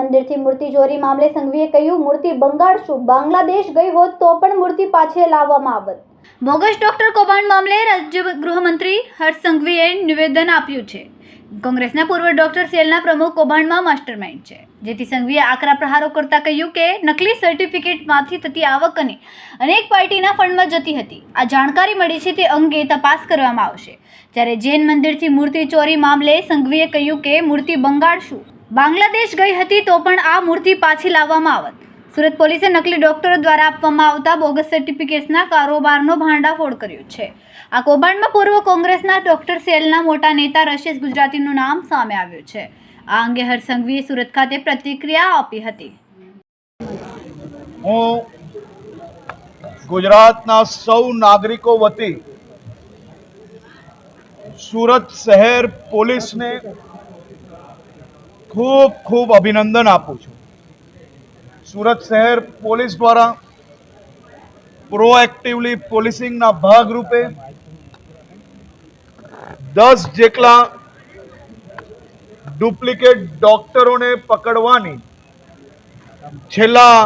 મંદિરથી મૂર્તિ ચોરી મામલે સંઘવીએ કહ્યું, મૂર્તિ બંગાળશું. બાંગ્લાદેશ ગઈ હોત તો પણ મૂર્તિ પાછે લાવવામાં આવત. બોગસ ડોક્ટર કૌભાંડ મામલે રાજ્ય ગૃહમંત્રી હર્ષ સંઘવીએ નિવેદન આપ્યું છે. કોંગ્રેસના પૂર્વ ડોક્ટર સેલના પ્રમુખ કૌભાંડમાં માસ્ટરમાઇન્ડ છે. જેથી સંઘવીએ આકરા પ્રહારો કરતા કહ્યું કે, નકલી સર્ટિફિકેટમાંથી થતી આવક અને અનેક પાર્ટીના ફંડમાં જતી હતી. આ જાણકારી મળી છે તે અંગે તપાસ કરવામાં આવશે. જ્યારે જૈન મંદિરથી મૂર્તિ ચોરી મામલે સંઘવીએ કહ્યું કે, મૂર્તિ બંગાળશું. બાંગ્લાદેશ ગઈ હતી તો પણ આ મૂર્તિ પાછી લાવવામાં આવત. સુરત પોલીસે નકલી ડોક્ટરો દ્વારા આપવામાં આવતા બોગસ સર્ટિફિકેટ્સના કારોબારનો ભાંડાફોડ કર્યો છે. આ કૌભાંડમાં પૂર્વ કોંગ્રેસના ડોક્ટર સેલના મોટા નેતા રશેશ ગુજરાતીનું નામ સામે આવ્યું છે. આ અંગે હરસંઘવીએ સુરત ખાતે પ્રતિક્રિયા આપી હતી. હું ગુજરાતના સૌ નાગરિકો વતી સુરત શહેર પોલીસને ખૂબ ખૂબ અભિનંદન આપું છું. સુરત શહેર પોલીસ દ્વારા પ્રોએક્ટિવલી પોલીસિંગના ભાગરૂપે દસ જેટલા ડુપ્લિકેટ ડોક્ટરોને પકડવાની છેલ્લા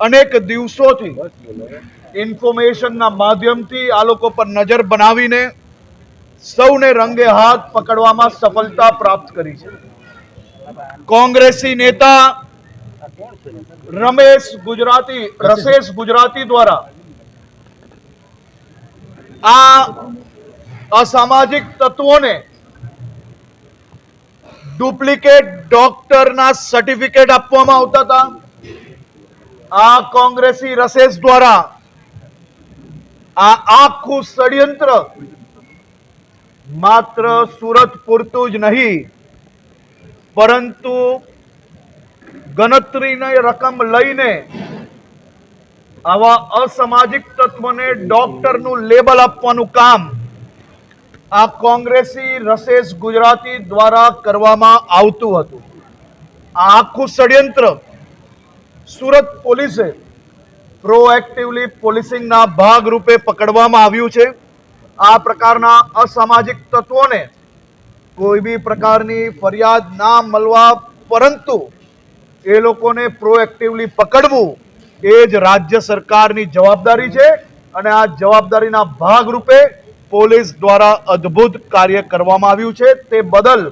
અનેક દિવસોથી ઇન્ફોર્મેશનના માધ્યમથી આ લોકો પર નજર બનાવીને સૌને રંગે હાથ પકડવામાં સફળતા પ્રાપ્ત કરી છે. કોંગ્રેસી નેતા રમેશ ગુજરાતી, રસેશ ગુજરાતી દ્વારા આ અસામાજિક તત્વોને ડુપ્લિકેટ ડોક્ટરના સર્ટિફિકેટ આપવામાં આવતા હતા. આ કોંગ્રેસી રસેસ દ્વારા આ આખું ષડયંત્ર માત્ર સુરત પૂરતું જ નહીં પરંતુ ગણતરીની રકમ લઈને આવા અસામાજિક તત્વોને ડોક્ટરનું લેબલ આપવાનું કામ આ કોંગ્રેસી રસેસ ગુજરાતી દ્વારા કરવામાં આવતું હતું. આખું ષડયંત્ર સુરત પોલીસે પ્રોએક્ટિવલી પોલીસિંગના ભાગરૂપે પકડવામાં આવ્યું છે. આ પ્રકારના અસામાજિક તત્વોને કોઈ બી પ્રકારની ફરિયાદ ના મળવા પરંતુ એ લોકોને પ્રોએક્ટિવલી પકડવું એ જ રાજ્ય સરકારની જવાબદારી છે અને આ જવાબદારીના ભાગરૂપે પોલીસ દ્વારા અદ્ભુત કાર્ય કરવામાં આવ્યું છે. તે બદલ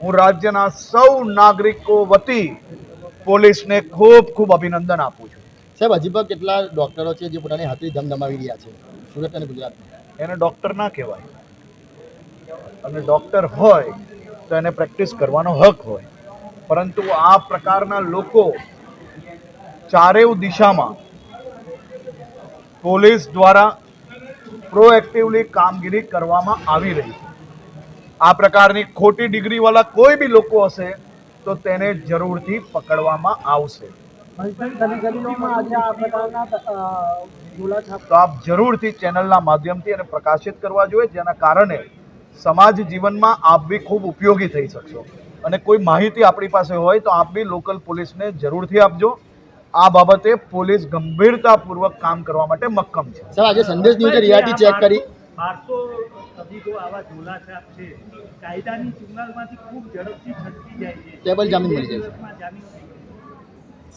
હું રાજ્યના સૌ નાગરિકો વતી પોલીસને ખૂબ ખૂબ અભિનંદન આપું છું. સાહેબ હજી પણ કેટલા ડોક્ટરો છે જે પોતાની હાથરી ધમધમાવી રહ્યા છે? સુરત અને ગુજરાતમાં? એને ડોક્ટર ના કહેવાય. અને ડૉક્ટર હોય, તો એને પ્રેક્ટિસ કરવાનો હક હોય. પરંતુ આ પ્રકારના લોકો ચારેવ દિશામાં પોલીસ દ્વારા પ્રોએક્ટિવલી કામગીરી કરવામાં આવી રહી છે. આ પ્રકારની ખોટી ડિગ્રીવાળા કોઈ બી લોકો હશે, તો તેને જરૂરથી પકડવામાં આવશે. તો આપ જરૂરથી ચેનલના માધ્યમથી એને પ્રકાશિત કરવા જોઈએ, જેના કારણે સમાજ જીવનમાં આપ બી ખૂબ ઉપયોગી થઈ શકશો. અને કોઈ માહિતી આપણી પાસે હોય તો આપ બી લોકલ પોલીસને જરૂરથી આપજો. આ બાબતે પોલીસ ગંભીરતાપૂર્વક કામ કરવા માટે મક્કમ છે. સર આજે સંદેશ ન્યૂઝે રિયાટી ચેક કરી. બારસો અધિકો આવા ઝોલાછાપ છે. કાયદાની ચુંગાલમાંથી ખૂબ ઝડપથી છટકી જાય છે. ટેબલ જામીન મળી જાય.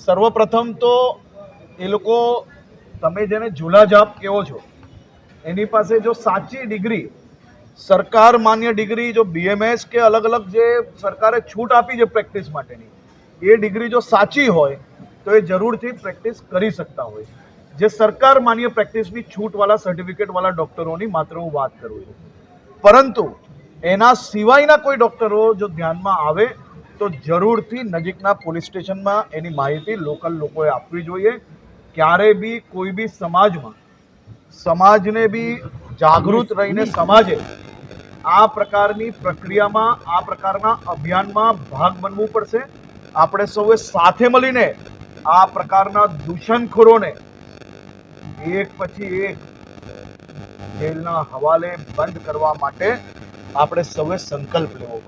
સર્વપ્રથમ તો એ લોકો તમે જેને ઝૂલાઝાપ કહો છો એની પાસે જો સાચી ડિગ્રી સરકાર માન્ય ડિગ્રી જો બીએમએસ કે અલગ અલગ જે સરકારે છૂટ આપી છે પ્રેક્ટિસ માટેની, એ ડિગ્રી જો સાચી હોય, તો એ જરૂરથી પ્રેક્ટિસ કરી શકતા હોય જે સરકાર માન્ય પ્રેક્ટિસની છૂટવાળા, સર્ટિફિકેટવાળા ડૉક્ટરોની માત્ર હું વાત કરું છું. પરંતુ એના સિવાયના કોઈ ડૉક્ટરો જો ધ્યાનમાં આવે, તો જરૂરથી નજીકના પોલીસ સ્ટેશનમાં એની માહિતી લોકલ લોકોએ આપવી જોઈએ. ક્યારે બી કોઈ બી સમાજમાં, સમાજને બી જાગૃત રહીને સમાજે આ પ્રકારની પ્રક્રિયામાં, આ પ્રકારના અભિયાનમાં ભાગ બનવું પડશે. આપણે સૌએ સાથે મળીને આ પ્રકારના દૂષણખોરોને એક પછી એક જેલના હવાલે બંધ કરવા માટે આપણે સૌએ સંકલ્પ લેવો પડશે.